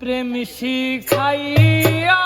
প্রেম শিখাইয়া